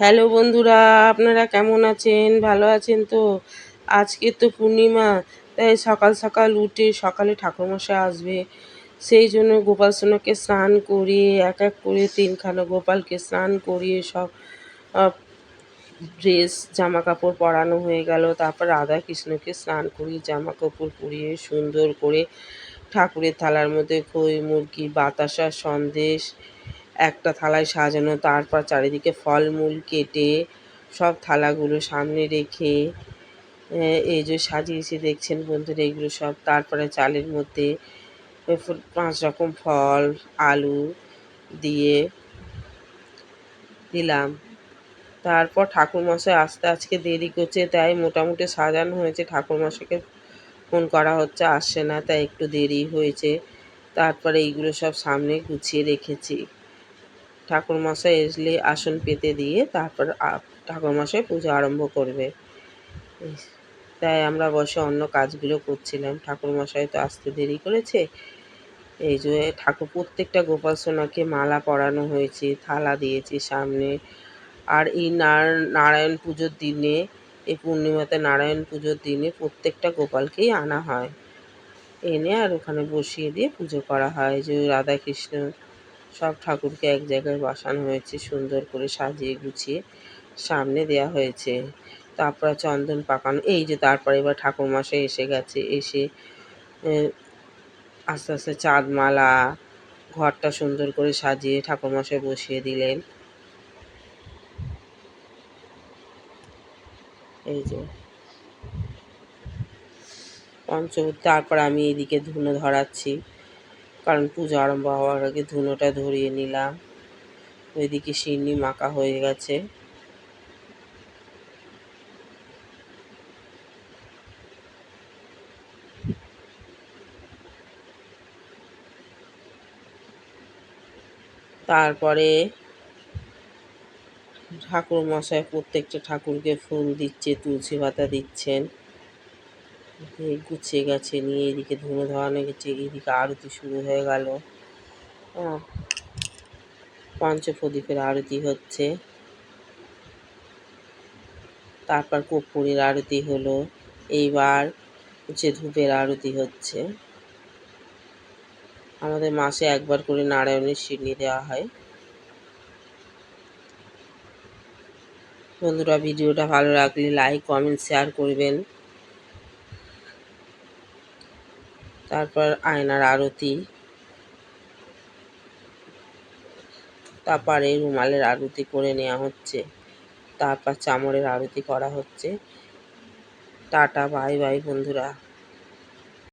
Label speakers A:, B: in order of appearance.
A: Hello বন্ধুরা, আপনারা কেমন আছেন? ভালো আছেন তো? আজকে তো পূর্ণিমা, তাই সকাল সকাল উঠে সকালে ঠাকুরমশাই আসবে। সেই জন্য গোপাল সোনাকে স্নান করিয়ে, এক এক করে তিনখানা গোপালকে স্নান করিয়ে সব ড্রেস জামা কাপড় পরানো হয়ে গেল। তারপর রাধা কৃষ্ণকে স্নান করিয়ে জামা কাপড় পরিয়ে সুন্দর করে ঠাকুরের থালার মধ্যে খই, মুরগি, বাতাসা, সন্দেশ একটা থালায় সাজানো, তারপর চারিদিকে ফলমূল কেটে সব থালাগুলো সামনে রেখে এই যে সাজিয়েছি, দেখছেন বন্ধুরা, এগুলো সব। তারপরে চালের মধ্যে পাঁচ রকম ফল, আলু দিয়ে দিলাম। তারপর ঠাকুরমশাই আসতে আজকে দেরি করছে, তাই মোটামুটি সাজানো হয়েছে। ঠাকুরমশাইকে ফোন করা হচ্ছে, আসছে না, তাই একটু দেরি হয়েছে। তারপরে এইগুলো সব সামনে গুছিয়ে রেখেছি। ঠাকুরমশাই এসলে আসন পেতে দিয়ে তারপর ঠাকুরমশাই পুজো আরম্ভ করবে। তাই আমরা বসে অন্য কাজগুলো করছিলাম। ঠাকুরমশাই তো আসতে দেরি করেছে। এই যে ঠাকুর, প্রত্যেকটা গোপাল সোনাকে মালা পরানো হয়েছে, থালা দিয়েছি সামনে। আর এই নারায়ণ পুজোর দিনে, এই পূর্ণিমাতে নারায়ণ পুজোর দিনে প্রত্যেকটা গোপালকেই আনা হয়। এনে আর ওখানে বসিয়ে দিয়ে পুজো করা হয়। যে রাধাকৃষ্ণ সব ঠাকুরকে এক জায়গায় বসানো হয়েছে, সুন্দর করে সাজিয়ে গুছিয়ে সামনে দেয়া হয়েছে। তারপরে চন্দন পাকানো, এই যে তারপরে এবার ঠাকুরমশাই এসে গেছে, এসে আস্তে আস্তে চাঁদমালা, ঘরটা সুন্দর করে সাজিয়ে ঠাকুরমশাই বসিয়ে দিলেন। এই যে পঞ্চমী তারপর আমি এদিকে ধুনো ধরাচ্ছি। কারণ পুজো আরম্ভ হওয়ার আগে ধুনোটা ধরিয়ে নিলাম। ওইদিকে সিন্নি মাখা হয়ে গেছে। তারপরে ঠাকুর মশাই প্রত্যেকটা ঠাকুরকে ফুল দিচ্ছে, তুলসী পাতা দিচ্ছেন। গুছিয়ে গেছে নিয়ে এদিকে ধুনো ধরানো গেছে এদিকে আরতি শুরু হয়ে গেল। হ্যাঁ পঞ্চপ্রদীপের আরতি হচ্ছে। তারপর কর্পূরের আরতি হলো। এইবার হচ্ছে ধূপের আরতি হচ্ছে। আমাদের মাসে একবার করে নারায়ণের সিন্নি দেওয়া হয়। বন্ধুরা, ভিডিওটা ভালো লাগলে লাইক কমেন্ট শেয়ার করবেন। তারপর আয়নার আরতি, তারপরে রুমালের আরতি করে নেওয়া হচ্ছে, তারপর চামড়ের আরতি করা হচ্ছে। টাটা, বাই বাই বন্ধুরা।